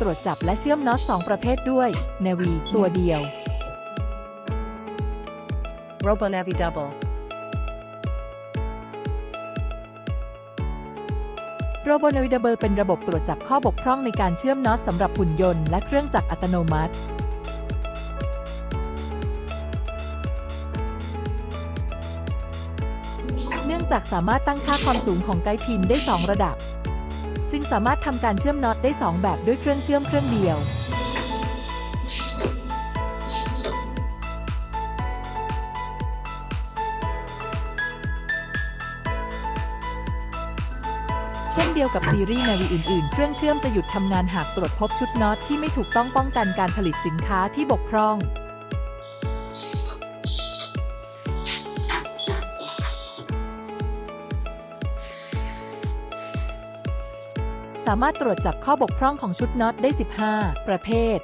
ตรวจจับและเชื่อมน็อต2ประเภทด้วย Navi ตัวเดียว RoboNavi Double. r o b o n a v i d a b l e เป็นระบบตรวจจับข้อบกพร่องในการเชื่อมน็อตสำหรับหุ่นยนต์และเครื่องจักรอัตโนมัติ จากสามารถตั้งค่าความสูงของไกด์พินได้ 2 ระดับ จึงสามารถทำการเชื่อมน็อตได้ 2 แบบด้วยเครื่องเชื่อมเครื่องเดียว เช่นเดียวกับซีรีส์นาวีอื่น ๆ เครื่องเชื่อมจะหยุดทำงานหากตรวจพบชุดน็อตที่ไม่ถูกต้องป้องกันการผลิตสินค้าที่บกพร่อง สามารถตรวจจับข้อบกพร่องของชุดน็อตได้ 15 ประเภท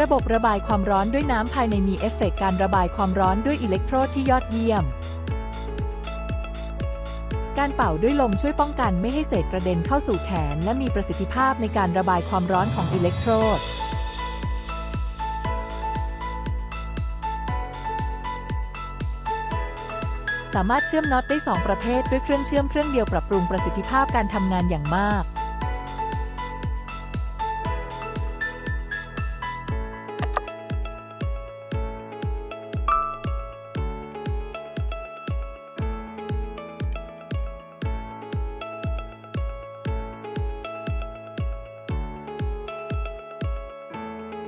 ระบบระบายความร้อนด้วยน้ำภายในมีเอฟเฟกต์การระบายความร้อนด้วยอิเล็กโทรดที่ยอดเยี่ยม การเป่าด้วยลมช่วยป้องกันไม่ให้เศษกระเด็นเข้าสู่แขน และมีประสิทธิภาพในการระบายความร้อนของอิเล็กโทรด สามารถเชื่อมน็อตได้ 2 ประเภทด้วยเครื่องเชื่อมเครื่องเดียวปรับปรุงประสิทธิภาพการทำงานอย่างมาก